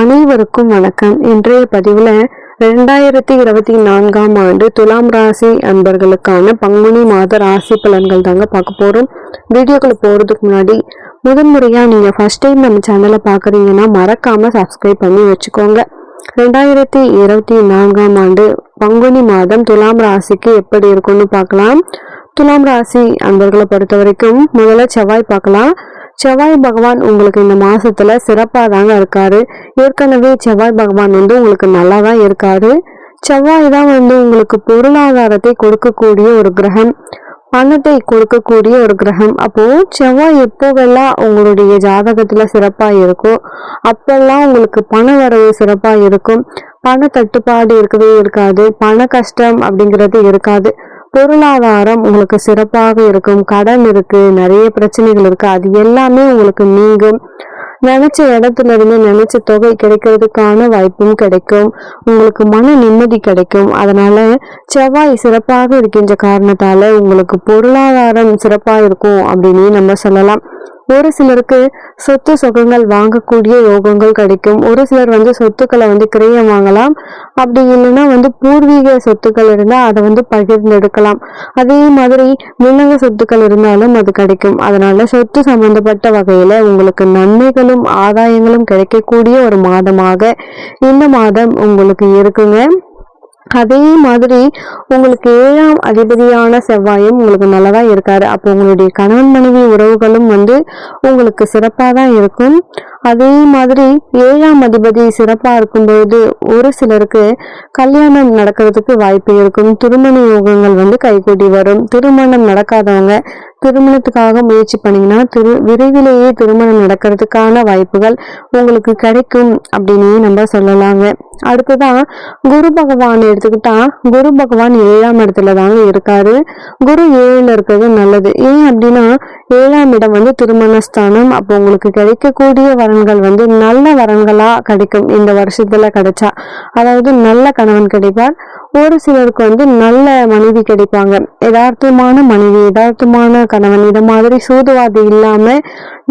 அனைவருக்கும் வணக்கம். இன்றைய பதிவில் ரெண்டாயிரத்தி இருபத்தி நான்காம் ஆண்டு துலாம் ராசி அன்பர்களுக்கான பங்குனி மாத ராசி பலன்கள் தாங்க பார்க்க போகிறோம் வீடியோக்குள்ள போகிறதுக்கு முன்னாடி முதன்முறையாக நீங்கள் ஃபர்ஸ்ட் டைம் நம்ம சேனலை பார்க்குறீங்கன்னா மறக்காமல் சப்ஸ்கிரைப் பண்ணி வச்சுக்கோங்க. ரெண்டாயிரத்தி இருபத்தி நான்காம் ஆண்டு பங்குனி மாதம் துலாம் ராசிக்கு எப்படி இருக்கும்னு பார்க்கலாம். துலாம் ராசி அன்பர்களை பொறுத்த வரைக்கும் முதல்ல செவ்வாய் பார்க்கலாம். செவ்வாய் பகவான் உங்களுக்கு இந்த மாசத்துல சிறப்பாக தாங்க இருக்காரு. ஏற்கனவே செவ்வாய் பகவான் வந்து உங்களுக்கு நல்லா தான் இருக்காரு. செவ்வாய் தான் வந்து உங்களுக்கு பொருளாதாரத்தை கொடுக்கக்கூடிய ஒரு கிரகம். பணத்தை கொடுக்கக்கூடிய ஒரு கிரகம். அப்போ செவ்வாய் எப்போவெல்லாம் உங்களுடைய ஜாதகத்துல சிறப்பா இருக்கோ அப்பெல்லாம் உங்களுக்கு பண வரவு சிறப்பா இருக்கும். பண தட்டுப்பாடு இருக்கவே இருக்காது. பண கஷ்டம் அப்படிங்கிறது இருக்காது. பொருளாதாரம் உங்களுக்கு சிறப்பாக இருக்கும் கடன் இருக்கு நிறைய பிரச்சனைகள் இருக்கு அது எல்லாமே உங்களுக்கு நீங்கும். நினைச்ச இடத்துல இருந்து நினைச்ச தொகை கிடைக்கிறதுக்கான வாய்ப்பும் கிடைக்கும். உங்களுக்கு மன நிம்மதி கிடைக்கும். அதனால செவ்வாய் சிறப்பாக இருக்கின்ற காரணத்தால உங்களுக்கு பொருளாதாரம் சிறப்பா இருக்கும் அப்படின்னு நம்ம சொல்லலாம். ஒரு சிலருக்கு சொத்து சுகங்கள் வாங்கக்கூடிய யோகங்கள் கிடைக்கும். ஒரு சிலர் வந்து சொத்துக்களை வந்து கிரயம் வாங்கலாம். அப்படி இல்லைன்னா வந்து பூர்வீக சொத்துக்கள் இருந்தால் அதை வந்து பகிர்ந்தெடுக்கலாம். அதே மாதிரி மின்னக சொத்துக்கள் இருந்தாலும் அது கிடைக்கும். அதனால சொத்து சம்பந்தப்பட்ட வகையில உங்களுக்கு நன்மைகளும் ஆதாயங்களும் கிடைக்கக்கூடிய ஒரு மாதமாக இந்த மாதம் உங்களுக்கு இருக்குங்க. அதே மாதிரி உங்களுக்கு ஏழாம் அதிபதியான செவ்வாயும் உங்களுக்கு நல்லதா இருக்காரு. அப்போ உங்களுடைய கணவன் மனைவி உறவுகளும் வந்து உங்களுக்கு சிறப்பாக தான் இருக்கும். அதே மாதிரி ஏழாம் அதிபதி சிறப்பாக இருக்கும்போது ஒரு சிலருக்கு கல்யாணம் நடக்கிறதுக்கு வாய்ப்பு இருக்கும். திருமண யோகங்கள் வந்து கைகூடி வரும். திருமணம் நடக்காதவங்க திருமணத்துக்காக முயற்சி பண்ணீங்கன்னா திரு விரைவிலேயே திருமணம் நடக்கிறதுக்கான வாய்ப்புகள் உங்களுக்கு கிடைக்கும் அப்படின்னு நம்ம சொல்லலாங்க. அடுத்ததான் குரு பகவான் எடுத்துக்கிட்டா குரு பகவான் ஏழாம் இடத்துல தாங்க இருக்காரு. குரு ஏழுல இருக்கிறது நல்லது. ஏன் அப்படின்னா ஏழாம் இடம் வந்து திருமணஸ்தானம். அப்போ உங்களுக்கு கிடைக்கக்கூடிய வரன்கள் வந்து நல்ல வரன்களா கிடைக்கும். இந்த வருஷத்துல கிடைச்சா. அதாவது நல்ல கணவன் கிடைப்பார். ஒரு சிலருக்கு வந்து நல்ல மனைவி கிடைப்பாங்க. யதார்த்தமான மனைவி யதார்த்தமான கணவன் இந்த மாதிரி சூதுவாதி இல்லாம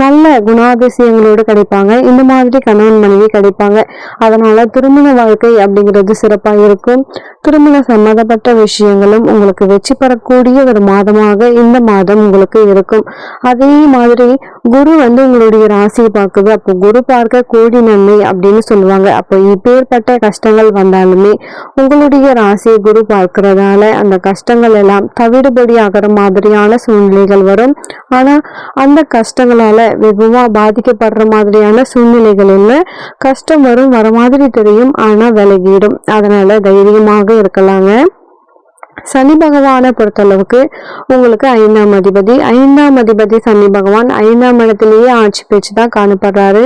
நல்ல குணாதிசயங்களோடு கிடைப்பாங்க. இந்த மாதிரி கணவன் மனைவி கிடைப்பாங்க. அதனால திருமண வாழ்க்கை அப்படிங்கிறது சிறப்பாக இருக்கும். திருமண சம்மந்தப்பட்ட விஷயங்களும் உங்களுக்கு வெற்றி பெறக்கூடிய ஒரு மாதமாக இந்த மாதம் உங்களுக்கு இருக்கும். அதே மாதிரி குரு வந்து உங்களுடைய ராசியை பார்க்குது. அப்போ குரு பார்க்க கோடி நன்மை அப்படின்னு சொல்லுவாங்க. அப்போ இப்பேற்பட்ட கஷ்டங்கள் வந்தாலுமே உங்களுடைய ராசியை குரு பார்க்கறதால அந்த கஷ்டங்கள் எல்லாம் தவிடுபடி ஆகிற மாதிரியான சூழ்நிலைகள் வரும். ஆனா அந்த கஷ்டங்களால வெகுவா பாதிக்கப்படுற மாதிரியான சூழ்நிலைகள் இல்லை கஷ்டம் வரும் வர மாதிரி தெரியும் ஆனா விலகிடும். அதனால தைரியமாக இருக்கலாங்க. சனி பகவானை பொறுத்தளவுக்கு உங்களுக்கு ஐந்தாம் அதிபதி. ஐந்தாம் அதிபதி சனி பகவான் ஐந்தாம் இடத்திலேயே ஆட்சி பேச்சு தான் காணப்படுறாரு.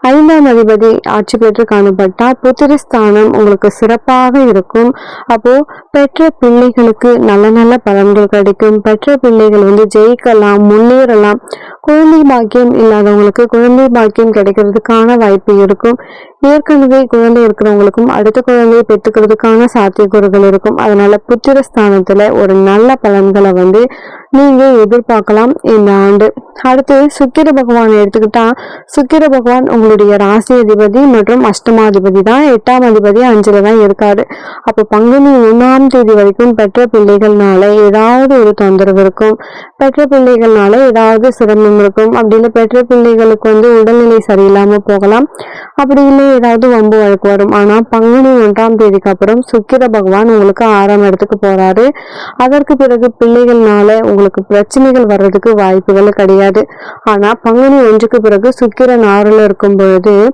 ஐந்தாம் அதிபதி ஆட்சி பெற்று காணப்பட்டா புத்திரஸ்தானம் உங்களுக்கு சிறப்பாக இருக்கும். அப்போ பெற்ற பிள்ளைகளுக்கு நல்ல நல்ல பலன்கள் கிடைக்கும். பெற்ற பிள்ளைகள் வந்து ஜெயிக்கலாம் முன்னேறலாம். குழந்தை பாக்கியம் இல்லாதவங்களுக்கு குழந்தை பாக்கியம் கிடைக்கிறதுக்கான வாய்ப்பு இருக்கும். ஏற்கனவே குழந்தை இருக்கிறவங்களுக்கும் அடுத்த குழந்தையை பெற்றுக்கிறதுக்கான சாத்தியக்கூறுகள் இருக்கும். அதனால புத்திரஸ்தானத்துல ஒரு நல்ல பலன்களை வந்து நீங்க எதிர்பார்க்கலாம் இந்த ஆண்டு. அடுத்து சுக்கிர பகவான் எடுத்துக்கிட்டா சுக்கிர பகவான் உங்களுடைய ராசி அதிபதி மற்றும் அஷ்டமாதிபதி தான். எட்டாம் அதிபதி அஞ்சுல தான் இருக்காரு. அப்போ பங்குனி ஒன்னாம் தேதி வரைக்கும் பெற்ற பிள்ளைகள்னால ஏதாவது ஒரு தொந்தரவு இருக்கும். பெற்ற பிள்ளைகள்னால ஏதாவது சிரமம் இருக்கும். அப்படின்னு பெற்ற பிள்ளைகளுக்கு வந்து உடல்நிலை சரியில்லாம போகலாம். அப்படி இல்லை ஏதாவது வம்பு வழக்கு வரும். ஆனா பங்குனி ஒன்றாம் தேதிக்கு அப்புறம் சுக்கிர பகவான் உங்களுக்கு ஆறாம் இடத்துக்கு போறாரு. அதற்கு பிறகு பிள்ளைகள்னால உங்களுக்கு பிரச்சனைகள் வர்றதுக்கு வாய்ப்புகள் கிடையாது. ஆனா பங்குனி ஒன்றுக்கு பிறகு சுக்கிரன் ஆறுல இருக்கும் பொழுது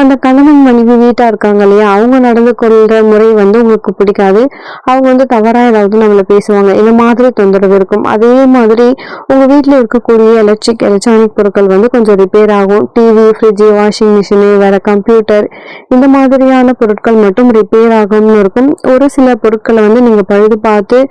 அந்த கணவன் மனைவி வீட்டா இருக்காங்க இல்லையா அவங்க நடந்து கொள்ற முறை வந்து உங்களுக்கு பிடிக்காது. அவங்க வந்து தவறா ஏதாவது நம்மள பேசுவாங்க. இந்த மாதிரி தொந்தரவு இருக்கும். அதே மாதிரி உங்க வீட்டுல இருக்கக்கூடிய எலக்ட்ரிக் எலக்ட்ரானிக் பொருட்கள் வந்து கொஞ்சம் ரிப்பேர் ஆகும். டிவி ஃப்ரிட்ஜ் வாஷிங் மிஷினு வேற கம்ப்யூட்டர் இந்த மாதிரியான பொருட்கள் மட்டும் ரிப்பேர் ஆகும்னு இருக்கும். ஒரு சில பொருட்களை வந்து நீங்க பழுது பார்த்து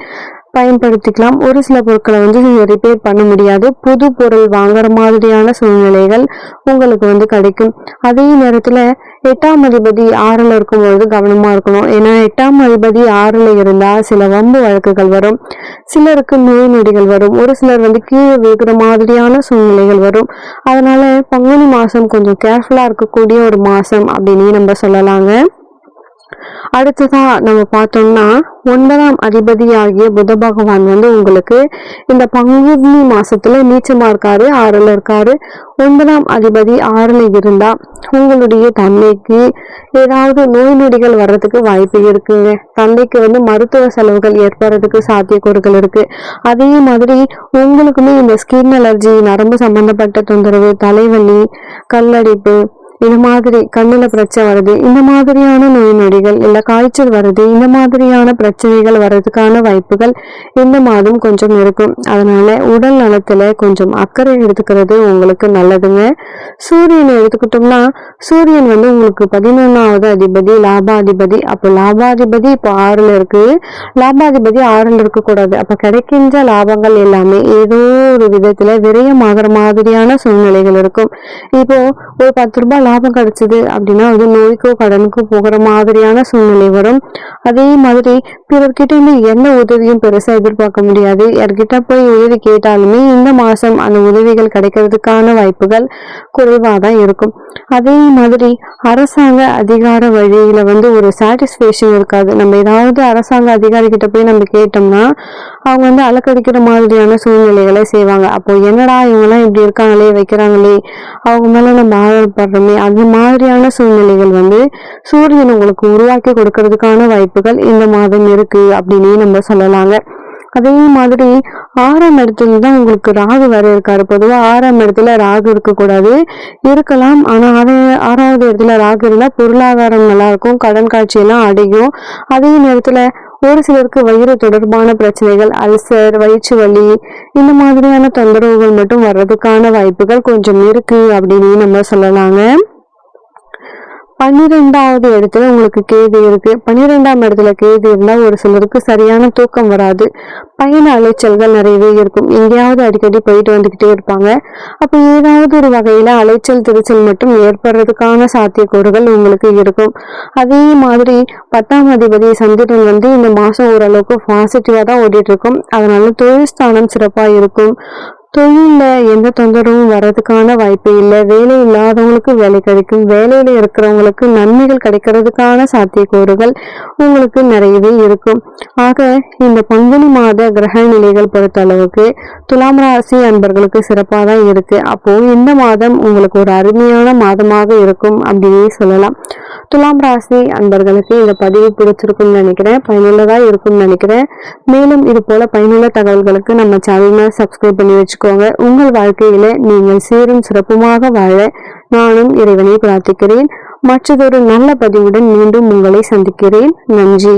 பயன்படுத்திக்கலாம். ஒரு சில பொருட்களை வந்து நீங்கள் ரிப்பேர் பண்ண முடியாது. புது பொருள் வாங்குற மாதிரியான சூழ்நிலைகள் உங்களுக்கு வந்து கிடைக்கும். அதே நேரத்தில் எட்டாம் அதிபதி ஆறில் இருக்கும்பொழுது கவனமாக இருக்கணும். ஏன்னா எட்டாம் அதிபதி ஆறில் இருந்தால் சில வம்பு வழக்குகள் வரும். சிலருக்கு நோய் நொடிகள் வரும். ஒரு சிலர் வந்து கீழே விழுகிற மாதிரியான சூழ்நிலைகள் வரும். அதனால பங்குனி மாதம் கொஞ்சம் கேர்ஃபுல்லாக இருக்கக்கூடிய ஒரு மாதம் அப்படின்னு நம்ம சொல்லலாங்க. அடுத்ததா நம்ம பார்த்தோம்னா ஒன்பதாம் அதிபதியாகிய புத பகவான் வந்து உங்களுக்கு இந்த பங்குனி மாசத்துல நீச்சமா இருக்காரு ஆறுல இருக்காரு. ஒன்பதாம் அதிபதி ஆறுல இருந்தா உங்களுடைய தந்தைக்கு ஏதாவது நோய் நொடிகள் வர்றதுக்கு வாய்ப்பு இருக்குங்க. தந்தைக்கு வந்து மருத்துவ செலவுகள் ஏற்படுறதுக்கு சாத்தியக்கூறுகள் இருக்கு. அதே மாதிரி உங்களுக்குமே இந்த ஸ்கின் அலர்ஜி நரம்பு சம்பந்தப்பட்ட தொந்தரவு தலைவலி கல்லடிப்பு இந்த மாதிரி கண்ணுல பிரச்சனை வருது இந்த மாதிரியான நோய் நொடிகள் இல்ல காய்ச்சல் வருது இந்த மாதிரியான பிரச்சனைகள் வர்றதுக்கான வாய்ப்புகள் இந்த மாதம் கொஞ்சம் இருக்கும். அதனால உடல் நலத்துல கொஞ்சம் அக்கறை எடுத்துக்கிறது உங்களுக்கு நல்லதுங்க. சூரியனை எடுத்துக்கிட்டோம்னா சூரியன் வந்து உங்களுக்கு பதினொன்னாவது அதிபதி லாபாதிபதி. அப்போ லாபாதிபதி இப்போ ஆறுல இருக்கு. லாபாதிபதி ஆறுல இருக்கக்கூடாது. அப்போ அப்ப கிடைக்கின்ற லாபங்கள் எல்லாமே ஏதோ ஒரு விதத்துல விரயமாகற மாதிரியான சூழ்நிலைகள் இருக்கும். இப்போ ஒரு பத்து ரூபாய் லாபம் கிடைச்சது அப்படின்னா அது நோய்க்கோ கடனுக்கோ போகிற மாதிரியான சூழ்நிலை வரும். அதே மாதிரி பிறர்கிட்ட இருந்து எந்த உதவியும் பெருசாக எதிர்பார்க்க முடியாது. யார்கிட்ட போய் உதவி கேட்டாலுமே இந்த மாதம் அந்த உதவிகள் கிடைக்கிறதுக்கான வாய்ப்புகள் குறைவாக தான் இருக்கும். அதே மாதிரி அரசாங்க அதிகார வழியில் வந்து ஒரு சாட்டிஸ்ஃபேக்ஷன் இருக்காது. நம்ம ஏதாவது அரசாங்க அதிகாரிகிட்ட போய் நம்ம கேட்டோம்னா அவங்க வந்து அலக்கடிக்கிற மாதிரியான சூழ்நிலைகளை செய்வாங்க. அப்போ என்னடா இவங்கெல்லாம் இப்படி இருக்காங்களே வைக்கிறாங்களே அவங்க மேலே நம்ம ஆதரப்படுறோமே அந்த மாதிரியான சூழ்நிலைகள் வந்து சூரியன் உங்களுக்கு உருவாக்கி கொடுக்கறதுக்கான வாய்ப்புகள் இந்த மாதம் இருக்கு அப்படின்னு நம்ம சொல்லலாங்க. அதே மாதிரி ஆறாம் இடத்துல தான் உங்களுக்கு ராகு வேற இருக்காரு. பொதுவாக ஆறாம் இடத்துல ராகு இருக்கக்கூடாது. இருக்கலாம். ஆனால் ஆறு ஆறாவது இடத்துல ராகு இருந்தால் பொருளாதாரம் நல்லா இருக்கும். கடன் காட்சியெல்லாம் அடையும். அதே நேரத்தில் ஒரு சிலருக்கு வயிறு தொடர்பான பிரச்சனைகள் அல்சர் வயிற்று வலி இந்த மாதிரியான தொந்தரவுகள் மட்டும் வர்றதுக்கான வாய்ப்புகள் கொஞ்சம் இருக்கு அப்படின்னு நம்ம சொல்லலாங்க. பன்னிரெண்டாவது இடத்துல உங்களுக்கு கேது இருக்கு. பன்னிரெண்டாம் இடத்துல கேது இருந்தால் ஒரு சிலருக்கு சரியான தூக்கம் வராது. பயண அலைச்சல்கள் நிறையவே இருக்கும். எங்கேயாவது அடிக்கடி போயிட்டு வந்துகிட்டே இருப்பாங்க. அப்போ ஏதாவது ஒரு வகையில அலைச்சல் திருச்சல் மட்டும் ஏற்படுறதுக்கான சாத்தியக்கூறுகள் உங்களுக்கு இருக்கும். அதே மாதிரி பத்தாம் அதிபதி சந்திரன் வந்து இந்த மாதம் ஓரளவுக்கு பாசிட்டிவாக தான் ஓடிட்டு இருக்கும். அதனால தொழில் ஸ்தானம் சிறப்பாக இருக்கும். தொழிலில் எந்த தொந்தரவும் வர்றதுக்கான வாய்ப்பு இல்லை. வேலை இல்லாதவங்களுக்கு வேலை கிடைக்கும். வேலையில இருக்கிறவங்களுக்கு நன்மைகள் கிடைக்கிறதுக்கான சாத்தியக்கூறுகள் உங்களுக்கு நிறையவே இருக்கும். ஆக இந்த பங்குனி மாத கிரக நிலைகள் பொறுத்த அளவுக்கு துலாம் ராசி அன்பர்களுக்கு சிறப்பாக தான் இருக்கு. அப்போ இந்த மாதம் உங்களுக்கு ஒரு அருமையான மாதமாக இருக்கும் அப்படின்னு சொல்லலாம். துலாம் ராசி அன்பர்களுக்கு இந்த பதிவு பிடிச்சிருக்கும்னு நினைக்கிறேன். பயனுள்ளதா இருக்கும்னு நினைக்கிறேன். மேலும் இது போல பயனுள்ள தகவல்களுக்கு நம்ம சேனலை சப்ஸ்கிரைப் பண்ணி வச்சுக்கோங்க. உங்கள் வாழ்க்கையில நீங்கள் சீரும் சிறப்புமாக வாழ நானும் இறைவனை பிரார்த்திக்கிறேன். மற்றதொரு நல்ல பதிவுடன் மீண்டும் உங்களை சந்திக்கிறேன். நன்றி.